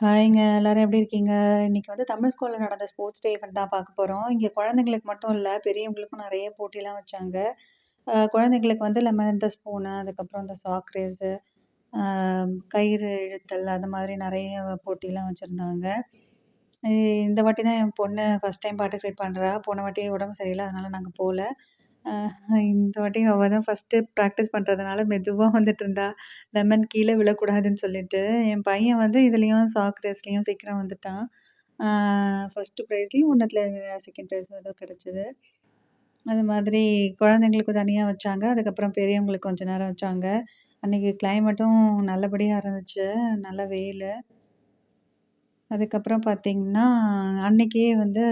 ஹாய்ங்க எல்லாரும் எப்படி இருக்கீங்க? இன்னைக்கு வந்து தமிழ் ஸ்கூல்ல நடந்த ஸ்போர்ட்ஸ் டே ஈவென்ட் தான் பார்க்க போறோம். இங்க குழந்தைங்களுக்கு மட்டும் இல்ல, பெரியவங்களுக்கும் நிறைய போட்டிலாம் வச்சாங்க. குழந்தைங்களுக்கு வந்து லெமன் இந்த ஸ்பூனு, அதுக்கப்புறம் இந்த சாக் ரேஸு, கயிறு இழுத்தல் அந்த மாதிரி நிறைய போட்டிலாம் வச்சுருந்தாங்க இந்த வாட்டி தான் என் பொண்ணு ஃபஸ்ட் டைம் பார்ட்டிசிபேட் பண்ணுறா போன வாட்டி உடம்பு சரியில்லை அதனால் நாங்கள் போகல இந்த வாட்டி அவள் தான் ஃபர்ஸ்ட்டு ப்ராக்டிஸ் பண்ணுறதுனால மெதுவாக வந்துட்டு இருந்தா லெமன் கீழே விழக்கூடாதுன்னு சொல்லிட்டு. என் பையன் வந்து இதுலேயும் சாக் ரேஸ்லேயும் சீக்கிரம் வந்துட்டான். ஃபஸ்ட்டு ப்ரைஸ்லேயும் ஒன்றத்தில் செகண்ட் ப்ரைஸ் ஏதோ கிடச்சிது அது மாதிரி குழந்தைங்களுக்கு தனியாக வச்சாங்க. அதுக்கப்புறம் பெரியவங்களுக்கு கொஞ்ச நேரம் வச்சாங்க. அன்னைக்கு கிளைமேட்டும் நல்லபடியாக இருந்துச்சு. நல்ல வெயில் அதுக்கப்புறம் பார்த்தீங்கன்னா, அன்னைக்கே வந்து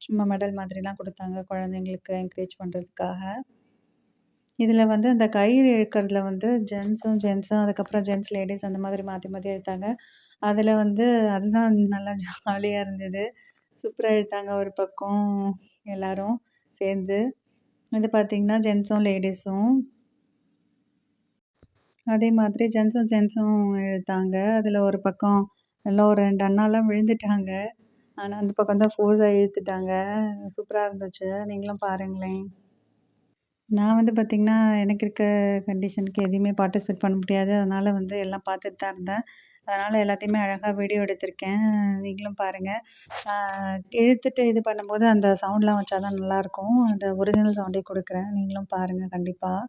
சும்மா மெடல் மாதிரிலாம் கொடுத்தாங்க குழந்தைங்களுக்கு என்கரேஜ் பண்ணுறதுக்காக இதில் வந்து அந்த கயிறு இழுக்கிறதுல வந்து ஜென்ஸும் ஜென்ஸும் அதுக்கப்புறம் ஜென்ஸ், லேடீஸ் அந்த மாதிரி மாற்றி மாற்றி இழுத்தாங்க. அதில் வந்து அதுதான் நல்லா ஜாலியாக இருந்தது. சூப்பராக இழுத்தாங்க ஒரு பக்கம் எல்லாரும் சேர்ந்து. இது பார்த்தீங்கன்னா, ஜென்ஸும், லேடீஸும். அதே மாதிரி ஜென்ஸும் ஜென்ஸும் இழுத்தாங்க. அதில் ஒரு பக்கம் எல்லாம் ஒரு ரெண்டு அண்ணாலாம் விழுந்துட்டாங்க. ஆனால் அந்த பக்கம் தான் ஃபோஸாக இழுத்துட்டாங்க. சூப்பராக இருந்துச்சு. நீங்களும் பாருங்களேன். நான் வந்து பார்த்திங்கன்னா எனக்கு இருக்க கண்டிஷனுக்கு எதையுமே பார்ட்டிசிபேட் பண்ண முடியாது. அதனால் வந்து எல்லாம் பார்த்துட்டு தான் இருந்தேன். அதனால் எல்லாத்தையுமே அழகாக வீடியோ எடுத்திருக்கேன். நீங்களும் பாருங்கள் இழுத்துட்டு இது பண்ணும்போது அந்த சவுண்ட்லாம் வச்சா தான் நல்லாயிருக்கும். அந்த ஒரிஜினல் சவுண்டே கொடுக்குறேன் நீங்களும் பாருங்கள் கண்டிப்பாக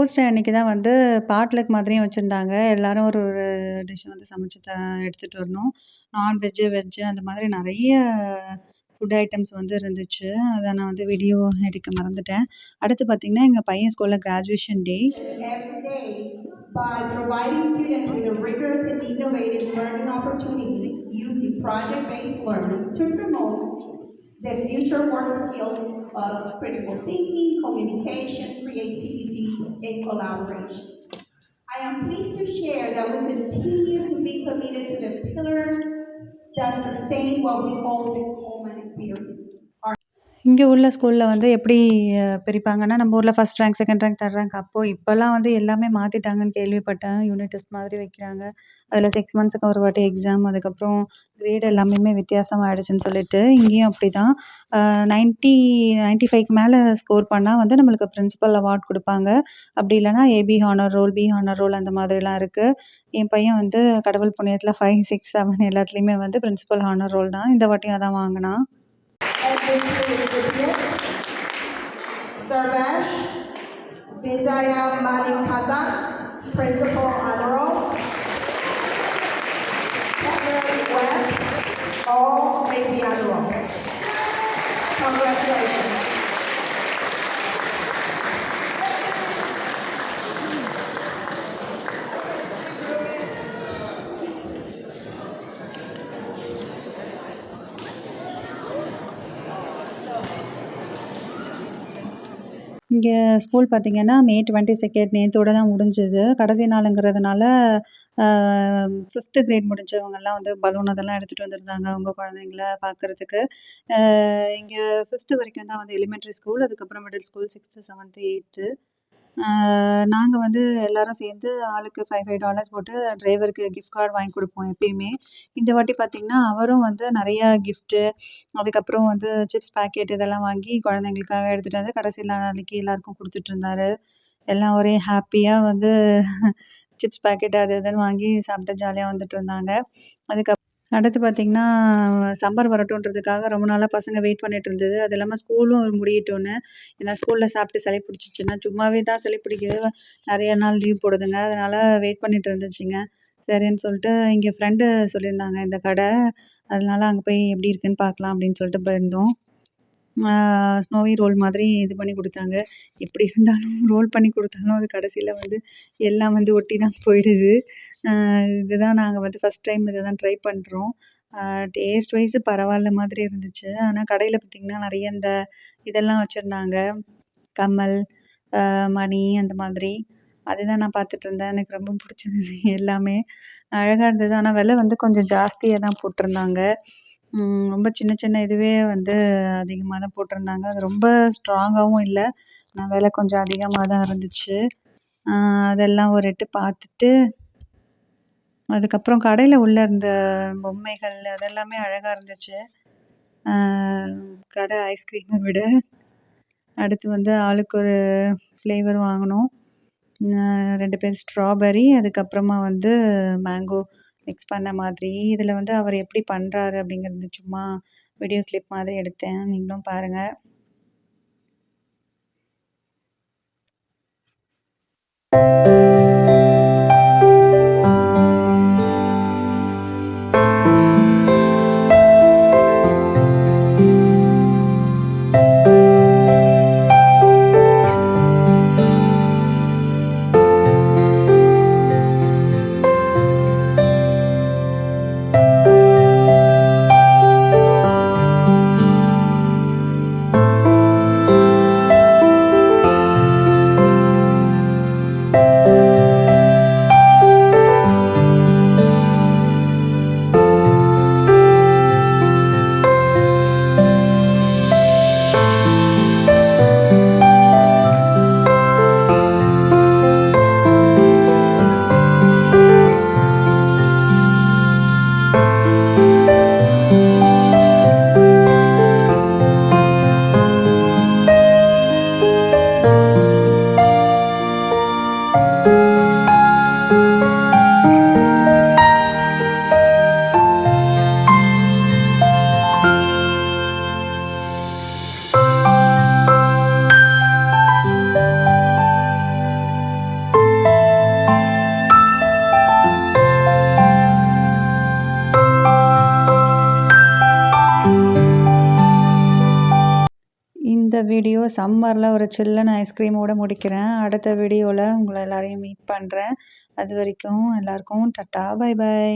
ஸ்போர்ட்ஸ் டே அன்னைக்கு தான் வந்து பாட்லக் மாதிரியும் வச்சுருந்தாங்க எல்லாரும் ஒரு ஒரு டிஷ் வந்து சமைச்சு த எடுத்துட்டு வரணும். நான்வெஜ்ஜு, வெஜ்ஜு அந்த மாதிரி நிறைய ஃபுட் ஐட்டம்ஸ் வந்து இருந்துச்சு. அதை நான் வந்து வீடியோ எடுக்க மறந்துட்டேன். அடுத்து பார்த்தீங்கன்னா, எங்கள் பையன் ஸ்கூலில் graduation day. by providing students with a rigorous and innovative learning opportunities using project-based learning to promote the future work skills of critical thinking, communication, creativity, and collaboration. I am pleased to share that we continue to be committed to the pillars that sustain what we call the Coleman experience. இங்கே உள்ள ஸ்கூலில் வந்து எப்படி பிரிப்பாங்கன்னா, நம்ம ஊரில் first rank, second rank, third rank அப்போ இப்போல்லாம் வந்து எல்லாமே மாற்றிட்டாங்கன்னு கேள்விப்பட்டேன். யூனிட் டெஸ்ட் மாதிரி வைக்கிறாங்க. அதில் சிக்ஸ் மந்த்ஸுக்கு ஒரு வாட்டி எக்ஸாம். அதுக்கப்புறம் கிரேட் எல்லாமே வித்தியாசமாக ஆயிடுச்சுன்னு சொல்லிட்டு, இங்கேயும் அப்படிதான். நைன்ட்டி நைன்ட்டி ஃபைவ்க்கு மேலே ஸ்கோர் பண்ணால் வந்து நம்மளுக்கு பிரின்ஸிபல் அவார்ட் கொடுப்பாங்க அப்படி இல்லைனா A B honour roll, B honour roll அந்த மாதிரிலாம் இருக்குது என் பையன் வந்து கடவுள் புண்ணியத்தில் ஃபைவ் சிக்ஸ் செவன் எல்லாத்துலேயுமே வந்து பிரின்ஸிபல் ஹானர் ரோல் தான். இந்த வாட்டியும் அதான் வாங்கினான் Every recipient, Sarvesh Vizaya Manikanda, Principal Honor இங்கே ஸ்கூல் பார்த்தீங்கன்னா, மே 22 நேத்தோட தான் முடிஞ்சது. கடைசி நாளுங்கிறதுனால, ஃபிஃப்த்து கிரேட் முடிஞ்சவங்கெல்லாம் வந்து பலூன் அதெல்லாம் எடுத்துகிட்டு வந்திருந்தாங்க அவங்க குழந்தைங்கள பார்க்கறதுக்கு. இங்கே ஃபிஃப்த்து வரைக்கும் தான் வந்து எலிமெண்ட்ரி ஸ்கூல். அதுக்கப்புறம் மிடில் ஸ்கூல் 6த், 7த், 8த்து. நாங்கள் வந்து எல்லாரும் சேர்ந்து ஆளுக்கு $5, $5 போட்டு டிரைவருக்கு கிஃப்ட் கார்டு வாங்கி கொடுப்போம் எப்பயுமே. இந்த வாட்டி பார்த்திங்கன்னா அவரும் வந்து நிறையா கிஃப்ட்டு, அதுக்கப்புறம் வந்து சிப்ஸ் பேக்கெட் இதெல்லாம் வாங்கி குழந்தைங்களுக்காக எடுத்துகிட்டு வந்து கடைசியில் நாளைக்கு எல்லாருக்கும் கொடுத்துட்ருந்தாரு எல்லாம் ஒரே ஹாப்பியாக வந்து சிப்ஸ் பாக்கெட் அது இதுன்னு வாங்கி சாப்பிட்டு வந்துகிட்டு இருந்தாங்க அதுக்கப் அடுத்து பார்த்திங்கன்னா சம்மர் வரட்டுன்றதுக்காக ரொம்ப நாளாக பசங்க வெயிட் பண்ணிட்டு இருந்தது. அது இல்லாமல் ஸ்கூலும் முடியட்டோன்னு ஏன்னா ஸ்கூலில் சாப்பிட்டு சளி பிடிச்சிச்சுன்னா, சும்மாவே தான் சளி பிடிக்குது. நிறைய நாள் லீவ் போடுதுங்க. அதனால் வெயிட் பண்ணிட்டு இருந்துச்சுங்க. சரின்னு சொல்லிட்டு இங்கே ஃப்ரெண்டு சொல்லியிருந்தாங்க இந்த கடை. அதனால் அங்கே போய் எப்படி இருக்குன்னு பார்க்கலாம் அப்படின்னு சொல்லிட்டு போயிருந்தோம். ஸ்னோவி ரோல் மாதிரி இது பண்ணி கொடுத்தாங்க எப்படி இருந்தாலும் ரோல் பண்ணி கொடுத்தாலும் அது கடைசியில் வந்து எல்லாம் வந்து ஒட்டி தான் போயிடுது. இதுதான் நாங்கள் வந்து ஃபஸ்ட் டைம் இதை தான் ட்ரை பண்ணுறோம் டேஸ்ட் வைஸ் பரவாயில்ல மாதிரி இருந்துச்சு. ஆனால் கடையில் பார்த்திங்கன்னா நிறைய இந்த இதெல்லாம் வச்சுருந்தாங்க கம்மல், மணி அந்த மாதிரி. அதுதான் நான் பார்த்துட்டுருந்தேன். எனக்கு ரொம்ப புடிச்சிருந்தது எல்லாமே. அழகாக இருந்தது. ஆனால் விலை வந்து கொஞ்சம் ஜாஸ்தியாக தான் போட்டிருந்தாங்க. ரொம்ப சின்ன சின்ன இதுவே வந்து அதிகமாக தான் போட்டிருந்தாங்க. அது ரொம்ப ஸ்ட்ராங்காகவும் இல்லை ஆனால் விலை கொஞ்சம் அதிகமாக தான் இருந்துச்சு. அதெல்லாம் ஒரு எட்டு பார்த்துட்டு அதுக்கப்புறம் கடையில் உள்ள இருந்த பொம்மைகள் அதெல்லாமே அழகாக இருந்துச்சு. கடை ஐஸ்கிரீமை விட. அடுத்து வந்து ஆளுக்கு ஒரு ஃப்ளேவர் வாங்கினோம் ரெண்டு பேர் ஸ்ட்ராபெர்ரி அதுக்கப்புறமா வந்து மேங்கோ மிக்ஸ் பண்ண மாதிரி. இதில் வந்து அவர் எப்படி பண்றாரு அப்படிங்கிறது சும்மா வீடியோ கிளிப் மாதிரி எடுத்தேன். நீங்களும் பாருங்க. you வீடியோ சம்மரில் ஒரு சில்லுன்னு ஐஸ்கிரீமோடு முடிக்கிறேன். அடுத்த வீடியோவில் உங்களை எல்லாரையும் மீட் பண்ணுறேன் அது வரைக்கும் எல்லாருக்கும் டட்டா பை பை.